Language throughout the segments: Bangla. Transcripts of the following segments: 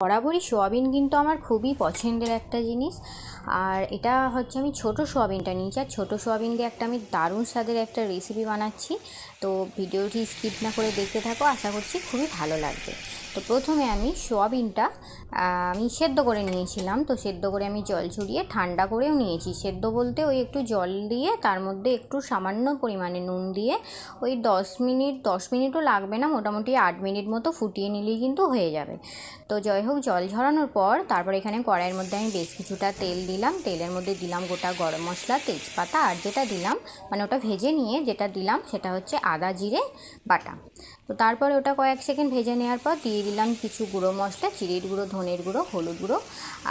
বরাবরই সোয়াবিন কিন্তু আমার খুবই পছন্দের একটা জিনিস। আর এটা হচ্ছে আমি ছোট সোয়াবিনটা নিয়েছি। আর ছোটো সোয়াবিন দিয়ে একটা আমি দারুণ স্বাদের একটা রেসিপি বানাচ্ছি। তো ভিডিওটি স্কিপ না করে দেখতে থাকো। আশা করছি খুবই ভালো লাগবে। তো প্রথমে আমি সোয়াবিনটা আমি সেদ্ধ করে নিয়েছিলাম। তো সেদ্ধ করে আমি জল ছড়িয়ে ঠান্ডা করেও নিয়েছি। সেদ্ধ বলতে ওই একটু জল দিয়ে, তার মধ্যে একটু সামান্য পরিমাণে নুন দিয়ে ওই দশ মিনিট, দশ মিনিটও লাগবে না, মোটামুটি আট মিনিট মতো ফুটিয়ে নিলেই কিন্তু হয়ে যাবে। তো যাই হোক, জল ঝরানোর পর তারপর এখানে কড়াইয়ের মধ্যে আমি বেশ কিছুটা তেল দিলাম। তেলের মধ্যে দিলাম গোটা গরম মশলা, তেজপাতা আর যেটা দিলাম মানে ওটা ভেজে নিয়ে যেটা দিলাম সেটা হচ্ছে আদা, জিরে, বাটা। তো তারপরে ওটা কয়েক সেকেন্ড ভেজে নেওয়ার পর দিয়ে দিলাম কিছু গুঁড়ো মশলা, চিড়ির গুঁড়ো, ধনের গুঁড়ো, হলুদ গুঁড়ো।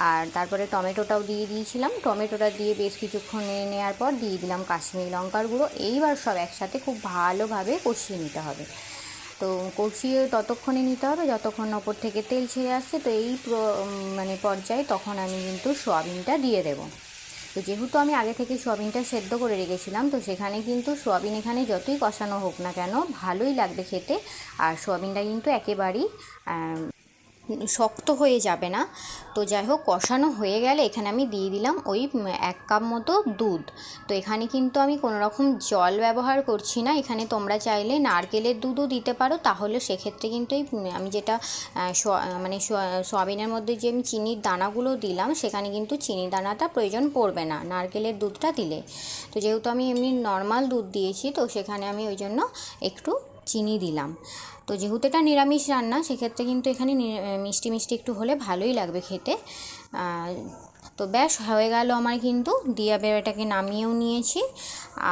আর তারপরে টমেটোটাও দিয়ে দিয়েছিলাম। টমেটোটা দিয়ে বেশ কিছুক্ষণ নেওয়ার পর দিয়ে দিলাম কাশ্মীরি লঙ্কার গুঁড়ো। এইবার সব একসাথে খুব ভালোভাবে কষিয়ে নিতে হবে। তো কষিয়ে ততক্ষণে নিতে হবে, যতক্ষণ ওপর থেকে তেল ছেড়ে আসছে। তো এই মানে পর্যায়ে তখন আমি কিন্তু সোয়াবিনটা দিয়ে দেবো। তো যেহেতু আমি আগে থেকে সোয়াবিনটা সেদ্ধ করে রেখেছিলাম, তো সেখানে কিন্তু সোয়াবিন এখানে যতই কষানো হোক না কেন, ভালোই লাগবে খেতে। আর সোয়াবিনটা কিন্তু একেবারেই শক্ত হয়ে যাবে না। তো যাই হোক, কষানো হয়ে গেলে এখানে আমি দিয়ে দিলাম ওই এক কাপ মতো দুধ। তো এখানে কিন্তু আমি কোনো রকম জল ব্যবহার করছি না। এখানে তোমরা চাইলে নারকেলের দুধও দিতে পারো। তাহলে সেক্ষেত্রে কিন্তু এই আমি যেটা মানে সয়াবিনের মধ্যে যে আমি চিনির দানাগুলো দিলাম, সেখানে কিন্তু চিনির দানাটা প্রয়োজন পড়বে না, নারকেলের দুধটা দিলে। তো যেহেতু আমি এমনি নর্মাল দুধ দিয়েছি, তো সেখানে আমি ওই জন্য একটু চিনি দিলাম। তো যেহেতু এটা নিরামিষ রান্না, সেক্ষেত্রে কিন্তু এখানে মিষ্টি মিষ্টি একটু হলে ভালোই লাগবে খেতে। তো ব্যাস, হয়ে গেল আমার কিন্তু দিয়া বেড়াটাকে নামিয়েও নিয়েছি।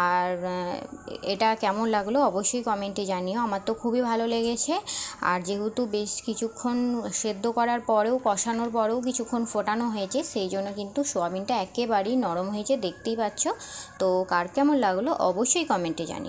আর এটা কেমন লাগল অবশ্যই কমেন্টে জানিও। আমার তো খুবই ভালো লেগেছে। আর যেহেতু বেশ কিছুক্ষণ সেদ্ধ করার পরেও, কষানোর পরেও কিছুক্ষণ ফোটানো হয়েছে, সেই জন্য কিন্তু সোয়াবিনটা একেবারেই নরম হয়েছে, দেখতেই পাচ্ছ। তো কার কেমন লাগল অবশ্যই কমেন্টে জানি